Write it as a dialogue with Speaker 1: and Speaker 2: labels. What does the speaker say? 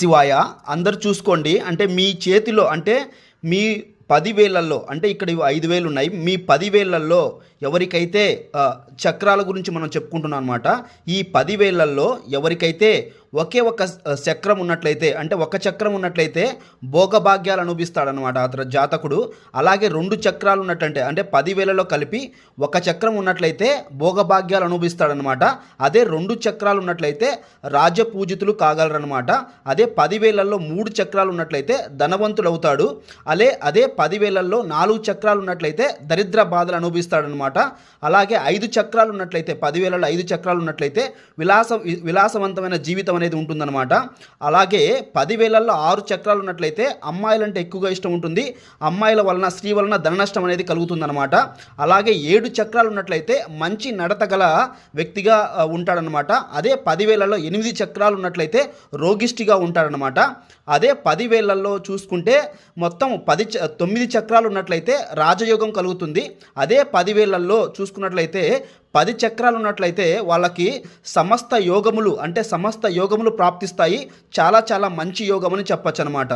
Speaker 1: శివాయ అందరు చూసుకోండి. అంటే మీ చేతిలో అంటే మీ పదివేలల్లో అంటే ఇక్కడ ఐదు వేలు ఉన్నాయి మీ పదివేలల్లో ఎవరికైతే చక్రాల గురించి మనం చెప్పుకుంటున్నాం అనమాట ఈ పదివేలల్లో ఎవరికైతే ఒకే ఒక చక్రం ఉన్నట్లయితే అంటే ఒక చక్రం ఉన్నట్లయితే భోగభాగ్యాలు అనుభవిస్తాడనమాట అతను జాతకుడు. అలాగే రెండు చక్రాలు ఉన్నట్లంటే అంటే పదివేలలో కలిపి ఒక చక్రం ఉన్నట్లయితే భోగభాగ్యాలు అనుభవిస్తాడనమాట అదే రెండు చక్రాలు ఉన్నట్లయితే రాజపూజితులు కాగలరనమాట అదే పదివేలల్లో మూడు చక్రాలు ఉన్నట్లయితే ధనవంతుడు అవుతాడు. అలే అదే పదివేలల్లో నాలుగు చక్రాలు ఉన్నట్లయితే దరిద్ర బాధలు అనుభవిస్తాడనమాట అలాగే ఐదు చక్రాలు ఉన్నట్లయితే పదివేలలో ఐదు చక్రాలు ఉన్నట్లయితే విలాస విలాసవంతమైన జీవితం అనేది ఉంటుందన్నమాట. అలాగే పదివేలల్లో ఆరు చక్రాలు ఉన్నట్లయితే అమ్మాయిలంటే ఎక్కువగా ఇష్టం ఉంటుంది. అమ్మాయిల వలన స్త్రీ వలన ధన నష్టం అనేది కలుగుతుందన్నమాట. అలాగే ఏడు చక్రాలు ఉన్నట్లయితే మంచి నడత గల వ్యక్తిగా ఉంటాడనమాట అదే పదివేలలో ఎనిమిది చక్రాలు ఉన్నట్లయితే రోగిష్టిగా ఉంటాడనమాట అదే పదివేలల్లో చూసుకుంటే మొత్తం పది చ- తొమ్మిది చక్రాలు ఉన్నట్లయితే రాజయోగం కలుగుతుంది. అదే పదివేలల్లో చూసుకున్నట్లయితే పది చక్రాలు ఉన్నట్లయితే వాళ్ళకి సమస్త యోగములు అంటే సమస్త యోగములు ప్రాప్తిస్తాయి. చాలా చాలా మంచి యోగం అని చెప్పచ్చు అనమాట